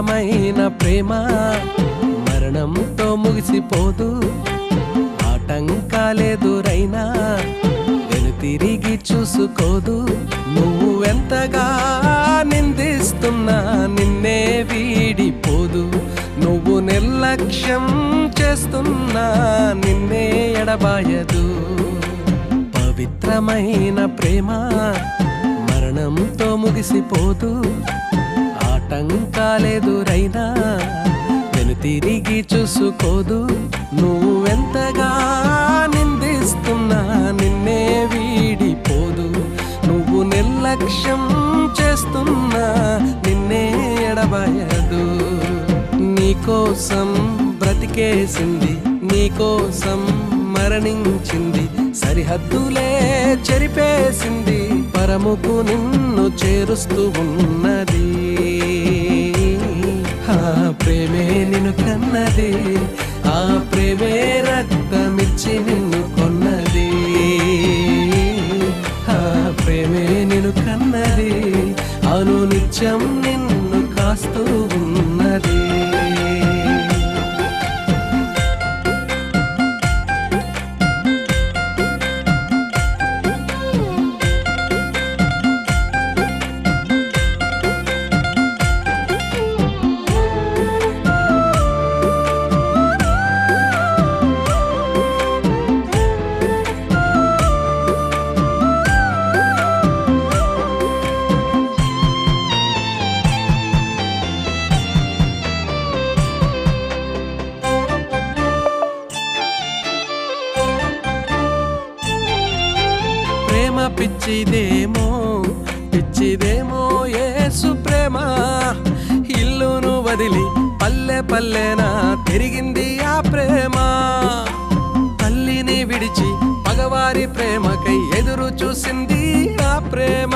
పవిత్రమైన ప్రేమ మరణంతో ముగిసిపోదు. ఆటంకాలెదురైనా వెనుతిరిగి చూసుకోదు. నువ్వు ఎంతగా నిందిస్తున్నా నిన్నే వీడిపోదు. నువ్వు నిర్లక్ష్యం చేస్తున్నా నిన్నే ఎడబాయదు. పవిత్రమైన ప్రేమ మరణంతో ముగిసిపోదు. కాలెదురైనా. నేను తిరిగి చూసుకోదు. నువ్వెంతగా నిందిస్తున్నా నిన్నే వీడిపోదు. నువ్వు నిర్లక్ష్యం చేస్తున్నా నిన్నే ఎడబయదు. నీకోసం బ్రతికేసింది నీకోసం మరణించింది సరిహద్దులే చెరిపేసింది పరముకు నిన్ను చేరుస్తూ ఉన్నది. ఆ ప్రేమే నిన్ను కన్నది ఆ ప్రేమే రక్తమిచ్చి నిన్ను కొన్నది. ఆ ప్రేమే నిన్ను కన్నది అను నిత్యం నిన్ను కాస్తూ ప్రేమ పిచ్చిదేమో పిచ్చిదేమో ఏ ప్రేమ. ఇల్లును వదిలి పల్లె పల్లెన తిరిగింది ఆ ప్రేమ. తల్లిని విడిచి పగవారి ప్రేమకై ఎదురు చూసింది ఆ ప్రేమ.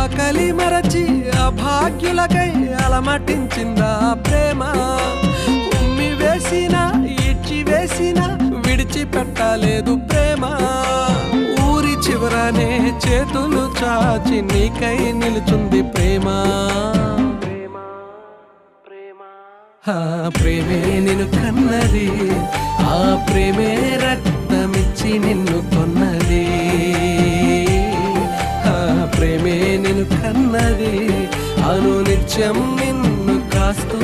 ఆకలి మరచి అభాగ్యులకై అలమటించిందా ప్రేమ. చేసినా ఇచ్చి వేసినా విడిచిపెట్టలేదు ప్రేమ. ఊరి చివరనే చేతులు చాచి నీకై నిలుచుంది ప్రేమ. ప్రేమే నిన్ను కన్నది ఆ ప్రేమే రక్తమిచ్చి నిన్ను కొన్నది. ఆ ప్రేమే నిన్ను కన్నది అను నిత్యం నిన్ను కాస్తూ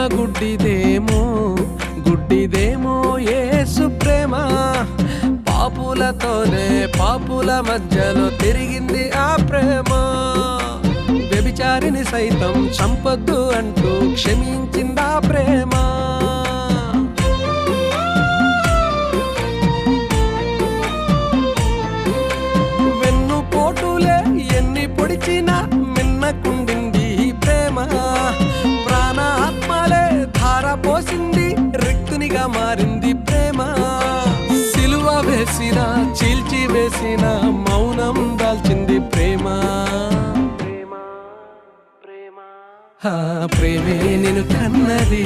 ప్రేమ గుడ్డిదేమో గుడ్డిదేమో ఏసు ప్రేమ. పాపులతోనే పాపుల మధ్యలో తిరిగింది ఆ ప్రేమ. వ్యభిచారిని సైతం చంపద్దు అంటూ క్షమించిందా ప్రేమ? వెన్ను పోటులే ఎన్ని పొడిచినా చేసిన మౌనం దాల్చింది ప్రేమ. ఆ ప్రేమే నిన్ను కన్నది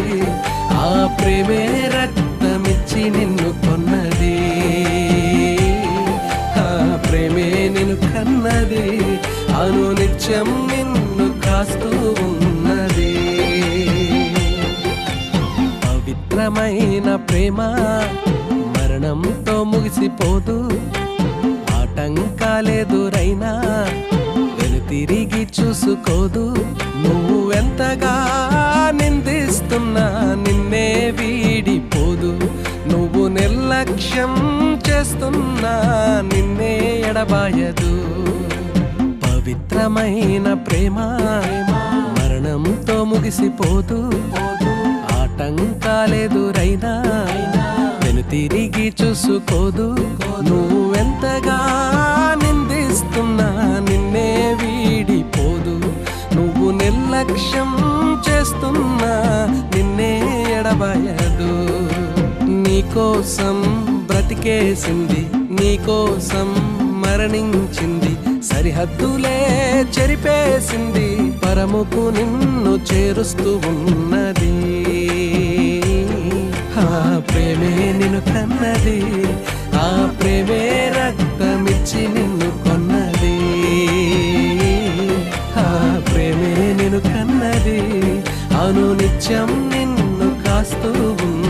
ఆ ప్రేమే రక్తమిచ్చి నిన్ను కొన్నది. ఆ ప్రేమే నిన్ను కన్నది అను నిత్యం నిన్ను కాస్తూ ఉన్నది. పవిత్రమైన ప్రేమ మరణంతో ముగిసిపోదు ఆటంకాలెదురైనా వెనుతిరిగి చూసుకోదు. నువ్వు ఎంతగా నిందిస్తున్నా నిన్నే వీడిపోదు. నువ్వు నిర్లక్ష్యం చేస్తున్నా నిన్నే ఎడబాయదు. పవిత్రమైన ప్రేమ మరణంతో ముగిసిపోదు. ఆటంకాలెదురైనా. వెనుతిరిగి చూసుకోదు. నువ్వు చేస్తున్నా నిన్నే ఎడబాయదు. నీకోసం బ్రతికేసింది నీకోసం మరణించింది సరిహద్దులే చెరిపేసింది పరముకు నిన్ను చేరుస్తూ ఉన్నది. ప్రేమే నేను కన్నది. అను నిత్యం నిన్ను కాస్తూ ఉన్నది